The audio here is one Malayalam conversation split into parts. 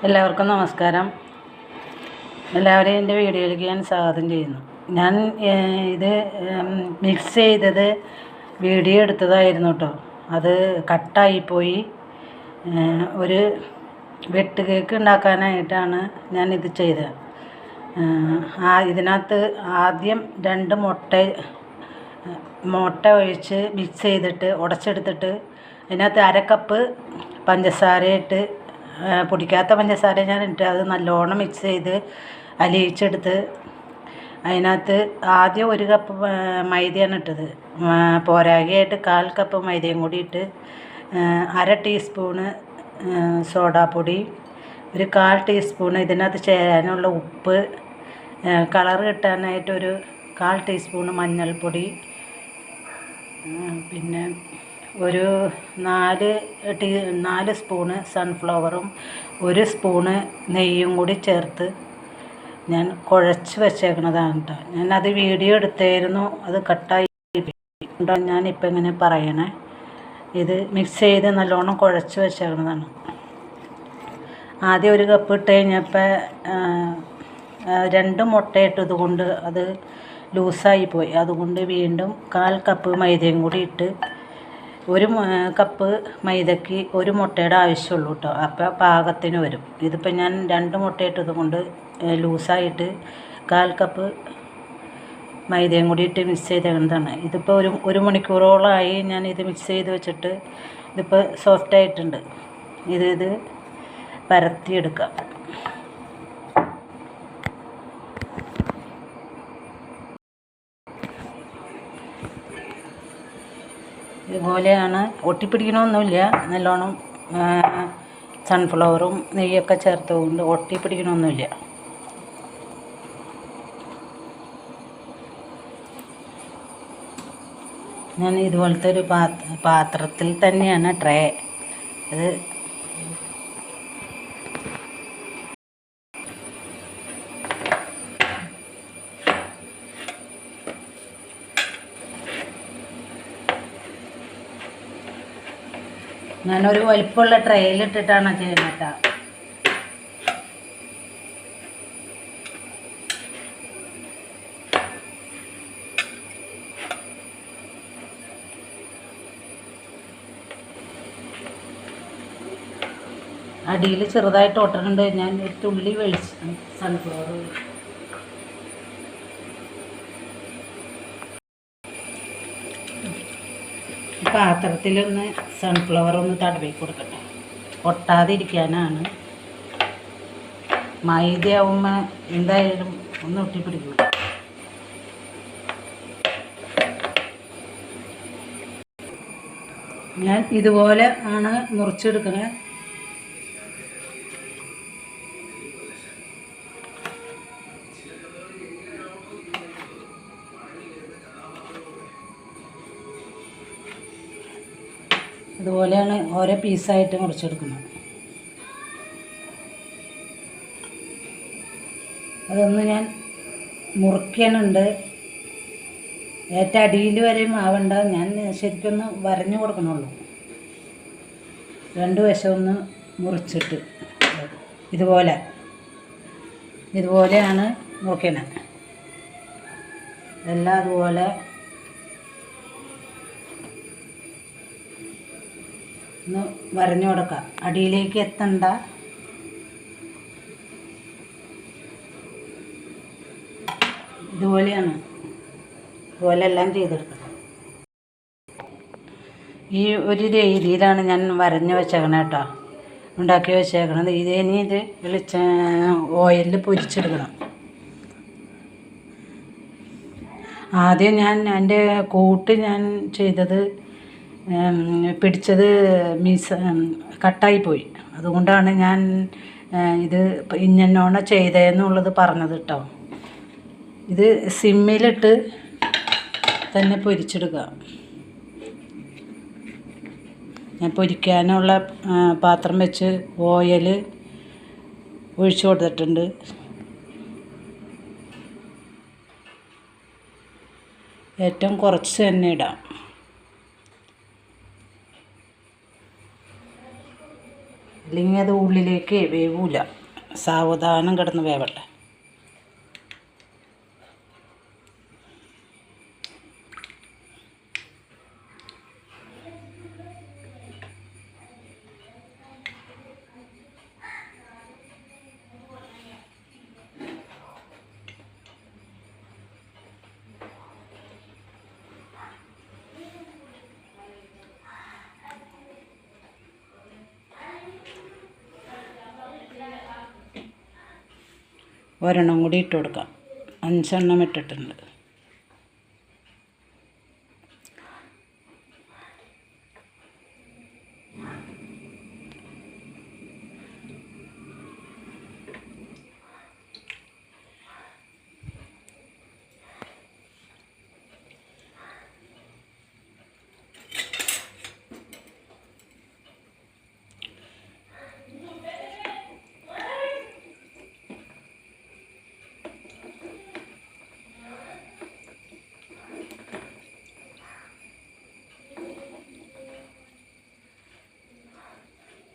എല്ലാവർക്കും നമസ്കാരം. എല്ലാവരെയും എന്റെ വീഡിയോയിലേക്ക് ഞാൻ സ്വാഗതം ചെയ്യുന്നു. ഞാൻ ഇത് മിക്സ് ചെയ്തത് വീഡിയോ എടുത്തതായിരുന്നു കേട്ടോ അത് കട്ടായിപ്പോയി. ഒരു വെട്ട് കേക്ക് ഉണ്ടാക്കാനായിട്ടാണ് ഞാൻ ഇത് ചെയ്തത് ആ ഇതിനകത്ത് ആദ്യം രണ്ട് മുട്ട മുട്ട ഒഴിച്ച് മിക്സ് ചെയ്തിട്ട് ഉടച്ചെടുത്തിട്ട് അതിനകത്ത് അര കപ്പ് പഞ്ചസാര ഇട്ട് ആ, പൊടിക്കാത്ത പഞ്ചസാര ഞാൻ ഇട്ട് അത് നല്ലോണം മിക്സ് ചെയ്ത് അലിയിച്ചെടുത്ത് അതിനകത്ത് ആദ്യം ഒരു കപ്പ് മൈദയാണ് ഇട്ടത്. പോരാകെയായിട്ട് കാൽ കപ്പ് മൈദയും കൂടി ഇട്ട് അര ടീസ്പൂണ് സോഡാപ്പൊടി ഒരു കാൽ ടീസ്പൂൺ ഇതിനകത്ത് ചേരാനുള്ള ഉപ്പ് കളർ കിട്ടാനായിട്ടൊരു കാൽ ടീസ്പൂണ് മഞ്ഞൾപ്പൊടി പിന്നെ ഒരു നാല് ടീ നാല് സ്പൂണ് സൺഫ്ലവറും ഒരു സ്പൂണ് നെയ്യും കൂടി ചേർത്ത് ഞാൻ കുഴച്ച് വെച്ചേക്കണതാണ് കേട്ടോ അത് വീഡിയോ എടുത്തായിരുന്നു അത് കട്ടായി. അതുകൊണ്ടാണ് ഞാനിപ്പോൾ ഇങ്ങനെ പറയണേ? ഇത് മിക്സ് ചെയ്ത് നല്ലോണം കുഴച്ച് വെച്ചേക്കണതാണ്. ആദ്യം ഒരു കപ്പ് ഇട്ട് കഴിഞ്ഞപ്പോൾ രണ്ട് മുട്ട ഇട്ടത് കൊണ്ട് അത് ലൂസായി പോയി. അതുകൊണ്ട് വീണ്ടും കാൽ കപ്പ് മൈദയും കൂടി ഇട്ട് ഒരു കപ്പ് മൈദയ്ക്ക് ഒരു മുട്ടയുടെ ആവശ്യമുള്ളൂ കേട്ടോ അപ്പോൾ പാകത്തിന് വരും. ഇതിപ്പോൾ ഞാൻ രണ്ട് മുട്ട ഇട്ടത് കൊണ്ട് ലൂസായിട്ട് കാൽ കപ്പ് മൈദയും കൂടി ഇട്ട് മിക്സ് ചെയ്തതാണ് ഇതിപ്പോൾ ഒരു ഒരു മണിക്കൂറോളമായി ഞാൻ ഇത് മിക്സ് ചെയ്ത് വെച്ചിട്ട് ഇതിപ്പോൾ സോഫ്റ്റ് ആയിട്ടുണ്ട്. ഇത് ഇത് പരത്തിയെടുക്കാം ഇതുപോലെയാണ്. ഒട്ടിപ്പിടിക്കണമൊന്നുമില്ല. നല്ലോണം സൺഫ്ലവറും നെയ്യൊക്കെ ചേർത്തുകൊണ്ട് ഒട്ടിപ്പിടിക്കണമൊന്നുമില്ല. ഞാൻ ഇതുപോലത്തെ ഒരു പാത്ര പാത്രത്തിൽ തന്നെയാണ് ട്രേ. അത് ഞാനൊരു വലിപ്പമുള്ള ട്രെയിലിട്ടിട്ടാണ് ചെയ്യുന്നത് അടിയിൽ ചെറുതായിട്ട് ഒട്ടനുണ്ട് ഞാൻ ഒരു തുള്ളി വെളിച്ചു സൺഫ്ലവർ പാത്രത്തിലൊന്ന് സൺഫ്ലവർ ഒന്ന് തടവി കൊടുക്കട്ടെ. ഒട്ടാതിരിക്കാനാണ്. മൈദയാവുമ്പോൾ എന്തായാലും ഒന്ന് ഒട്ടിപ്പിടിക്കും ഞാൻ ഇതുപോലെ ആണ് മുറിച്ചെടുക്കണേ. ഇതുപോലെയാണ് ഓരോ പീസായിട്ട് മുറിച്ചെടുക്കുന്നത്. അതൊന്ന് ഞാൻ മുറിക്കാനുണ്ട് ഏറ്റവും അടിയിൽ വരെയും ആവണ്ട. ഞാൻ ശരിക്കൊന്ന് വരഞ്ഞു കൊടുക്കണുള്ളൂ. രണ്ട് വശം ഒന്ന് മുറിച്ചിട്ട് ഇതുപോലെ. ഇതുപോലെയാണ് മുറിക്കണത് എല്ലാം അതുപോലെ ഒന്ന് വരഞ്ഞു കൊടുക്കാം. അടിയിലേക്ക് എത്തണ്ട. ഇതുപോലെയാണ്. ഇതുപോലെ എല്ലാം ചെയ്തെടുക്കണം ഈ ഒരു രീതിയിലാണ് ഞാൻ വരഞ്ഞു വെച്ചേക്കണേ കേട്ടോ. ഉണ്ടാക്കി വെച്ചേക്കണത്. ഇത് ഇനി ഇത് വെളിച്ച ഓയിലിൽ പൊരിച്ചെടുക്കണം. ആദ്യം ഞാൻ എന്റെ കൂട്ട് ഞാൻ ചെയ്തത് പിടിച്ചത് മീസ് കട്ടായിപ്പോയി അതുകൊണ്ടാണ് ഞാൻ ഇത് ഇന്നോണ ചെയ്തതെന്നുള്ളത് പറഞ്ഞത് കേട്ടോ ഇത് സിമ്മിലിട്ട് തന്നെ പൊരിച്ചെടുക്കുക ഞാൻ പൊരിക്കാനുള്ള പാത്രം വെച്ച് ഓയിൽ ഒഴിച്ചു കൊടുത്തിട്ടുണ്ട്. ഏറ്റവും കുറച്ച് തന്നെ ഇടാം. ഇല്ലെങ്കിൽ അത് ഉള്ളിലേക്ക് വേവൂല. സാവധാനം കിടന്ന് വേവട്ടെ. ഒരെണ്ണം കൂടി ഇട്ട് കൊടുക്കാം. അഞ്ചെണ്ണം ഇട്ടിട്ടുണ്ട്.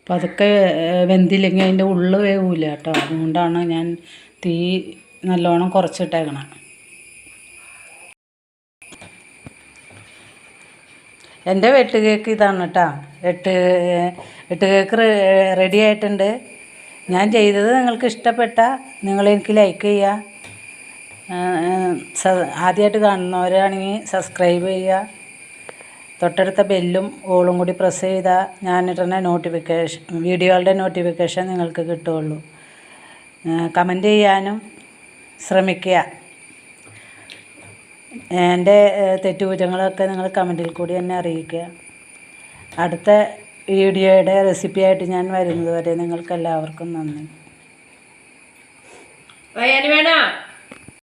പതുക്കെ അതൊക്കെ വെന്തില്ലെങ്കിൽ അതിന്റെ ഉള്ളു വേവില്ല കേട്ടോ അതുകൊണ്ടാണ് ഞാൻ തീ നല്ലോണം കുറച്ചിട്ടേക്കണം. എന്റെ വെട്ട് കേക്ക് ഇതാണ് കേട്ടോ എട്ട് എട്ട് കേക്ക് റെഡി ആയിട്ടുണ്ട്. ഞാൻ ചെയ്തത് നിങ്ങൾക്ക് ഇഷ്ടപ്പെട്ട നിങ്ങൾ എനിക്ക് ലൈക്ക് ചെയ്യുക ആദ്യമായിട്ട് കാണുന്നവരാണെങ്കിൽ സബ്സ്ക്രൈബ് ചെയ്യുക തൊട്ടടുത്ത ബെല്ലും ഓളും കൂടി പ്രസ് ചെയ്താൽ ഞാനിടുന്ന നോട്ടിഫിക്കേഷൻ വീഡിയോകളുടെ നോട്ടിഫിക്കേഷൻ നിങ്ങൾക്ക് കിട്ടുകയുള്ളൂ. കമന്റ് ചെയ്യാനും ശ്രമിക്കുക. എന്റെ തെറ്റുകുറ്റങ്ങളൊക്കെ നിങ്ങൾ കമന്റിൽ കൂടി എന്നെ അറിയിക്കുക. അടുത്ത വീഡിയോയുടെ റെസിപ്പിയായിട്ട് ഞാൻ വരുന്നത് വരെ നിങ്ങൾക്ക് എല്ലാവർക്കും നന്ദി വേണോ